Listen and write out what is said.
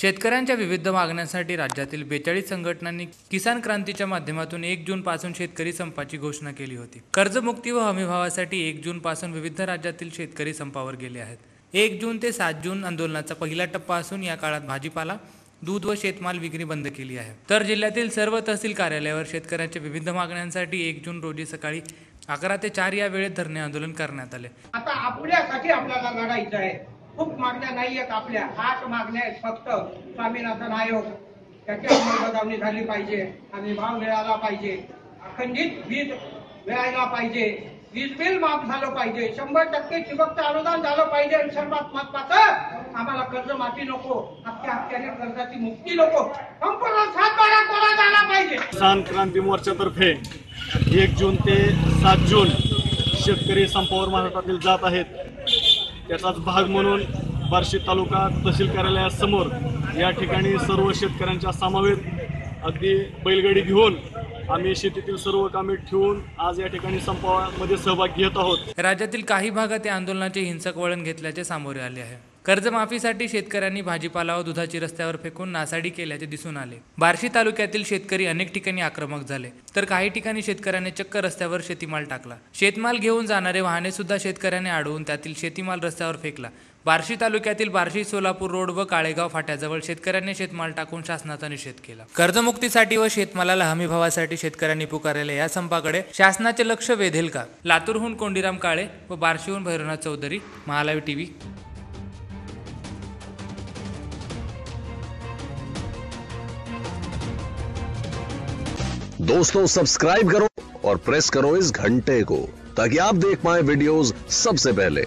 शेतकऱ्यांच्या विविध मागण्यांसाठी राज्यातील बेचाळीस संघटनांनी किसान क्रांतीच्या माध्यमातून एक जून पासून शेतकरी संपाची घोषणा केली होती. कर्जमुक्ती व हमीभावासाठी एक जून पासून विविध राज्यातील शेतकरी संपावर गेले आहेत. एक जून ते सात जून आंदोलनाचा पहिला टप्पा असून या काळात भाजीपाला दूध व शेतमाल विक्री बंद केली आहे. तर जिल्ह्यातील सर्व तहसील कार्यालयावर शेतकऱ्यांच्या विविध मागण्यांसाठी एक जून रोजी सकाळी अकरा ते चार या वेळेत धरणे आंदोलन करण्यात आले. आता आपल्यासाठी आपल्याला लढायचं आहे. खूप मागण्या नाही आहेत आपल्या. आठ मागण्या आहेत फक्त. स्वामीनाथन आयोग. त्याची अंमलबजावणी झाली पाहिजे. आणि भाव मिळाला पाहिजे. अखंडित वीज मिळायला पाहिजे. वीज बिल माफ झालं पाहिजे. शंभर टक्के ठिबकचं अनुदान झालं पाहिजे. आणि सर्वात महत्वाचं आम्हाला कर्ज माफी नको. हप्त्या हप्त्याने कर्जाची मुक्ती नको. संपूर्ण सातबारा कोरा झाला पाहिजे. किसान क्रांती मोर्चातर्फे एक जून ते सात जून शेतकरी संपावर महाराष्ट्रातील जात आहेत. त्याचाच भाग म्हणून बार्शी तालुका तहसील कार्यालयासमोर या ठिकाणी सर्व शेतकऱ्यांच्या समवेत अगदी बैलगाडी घेऊन आम्ही शेतीतील सर्व कामे ठेवून आज या ठिकाणी संपामध्ये सहभाग घेत आहोत. राज्यातील काही भागात या आंदोलनाचे हिंसक वळण घेतल्याचे सामोरे आले आहे. कर्जमाफीसाठी शेतकऱ्यांनी भाजीपाला व दुधाची रस्त्यावर फेकून नासाडी केल्याचे दिसून आले. बार्शी तालुक्यातील शेतकरी अनेक ठिकाणी आक्रमक झाले तर काही ठिकाणी शेतकऱ्याने चक्क रस्त्यावर शेतीमाल टाकला. शेतमाल घेऊन जाणारे वाहने सुद्धा शेतकऱ्याने अडवून त्यातील शेतीमाल रस्त्यावर फेकला. बार्शी तालुक्यातील बार्शी सोलापूर रोड व काळेगाव फाट्याजवळ शेतकऱ्यांनी शेतमाल टाकून शासनाचा निषेध केला. कर्जमुक्तीसाठी व शेतमालाला हमीभावासाठी शेतकऱ्यांनी पुकारलेल्या या संपाकडे शासनाचे लक्ष वेधेल का? लातूरहून कोंडीराम काळे व बार्शीहून भैरवनाथ चौधरी महालावी टीव्ही दोस्तों सब्सक्राइब करो और प्रेस करो इस घंटे को ताकि आप देख पाए वीडियोस सबसे पहले।